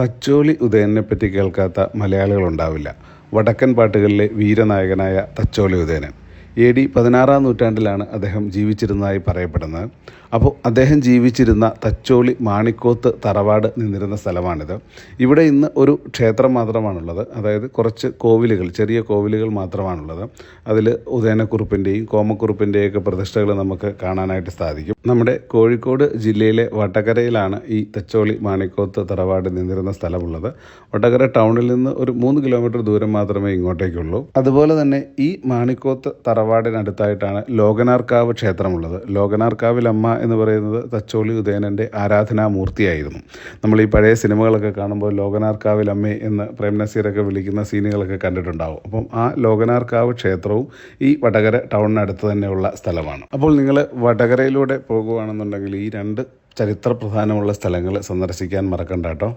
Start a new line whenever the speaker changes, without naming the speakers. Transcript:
തച്ചോളി ഉദയനെ പറ്റി കേൾക്കാത്ത മലയാളികളുണ്ടാവില്ല. വടക്കൻ പാട്ടുകളിലെ വീരനായകനായ തച്ചോളി ഉദയനൻ എ ഡി പതിനാറാം നൂറ്റാണ്ടിലാണ് അദ്ദേഹം ജീവിച്ചിരുന്നതായി പറയപ്പെടുന്നത്. അപ്പോൾ അദ്ദേഹം ജീവിച്ചിരുന്ന തച്ചോളി മാണിക്കോത്ത് തറവാട് നിന്നിരുന്ന സ്ഥലമാണിത്. ഇവിടെ ഇന്ന് ഒരു ക്ഷേത്രം മാത്രമാണുള്ളത്. അതായത് കുറച്ച് കോവിലുകൾ ചെറിയ കോവിലുകൾ മാത്രമാണുള്ളത്. അതിൽ ഉദയനക്കുറുപ്പിന്റെയും കോമക്കുറുപ്പിന്റെയൊക്കെ പ്രതിഷ്ഠകൾ നമുക്ക് കാണാനായിട്ട് സാധിക്കും. നമ്മുടെ കോഴിക്കോട് ജില്ലയിലെ വടകരയിലാണ് ഈ തച്ചോളി മാണിക്കോത്ത് തറവാട് നിന്നിരുന്ന സ്ഥലമുള്ളത്. വടകര ടൗണിൽ നിന്ന് ഒരു മൂന്ന് കിലോമീറ്റർ ദൂരം മാത്രമേ ഇങ്ങോട്ടേക്കുള്ളൂ. അതുപോലെ തന്നെ ഈ മാണിക്കോത്ത് തറവാടിനടുത്തായിട്ടാണ് ലോകനാർക്കാവ് ക്ഷേത്രമുള്ളത്. ലോകനാർക്കാവിൽ അമ്മ എന്ന് പറയുന്നത് തച്ചോളി ഉദയനന്റെ ആരാധനാമൂർത്തിയായിരുന്നു. നമ്മൾ ഈ പഴയ സിനിമകളൊക്കെ കാണുമ്പോൾ ലോകനാർക്കാവിൽ അമ്മേ എന്ന് പ്രേം നസീറൊക്കെ വിളിക്കുന്ന സീനുകളൊക്കെ കണ്ടിട്ടുണ്ടാവും. അപ്പം ആ ലോകനാർക്കാവ് ക്ഷേത്രവും ഈ വടകര ടൗണിനടുത്ത് തന്നെയുള്ള സ്ഥലമാണ്. അപ്പോൾ നിങ്ങൾ വടകരയിലൂടെ പോകുകയാണെന്നുണ്ടെങ്കിൽ ഈ രണ്ട് ചരിത്ര പ്രധാനമുള്ള സ്ഥലങ്ങൾ സന്ദർശിക്കാൻ മറക്കണ്ട കേട്ടോ.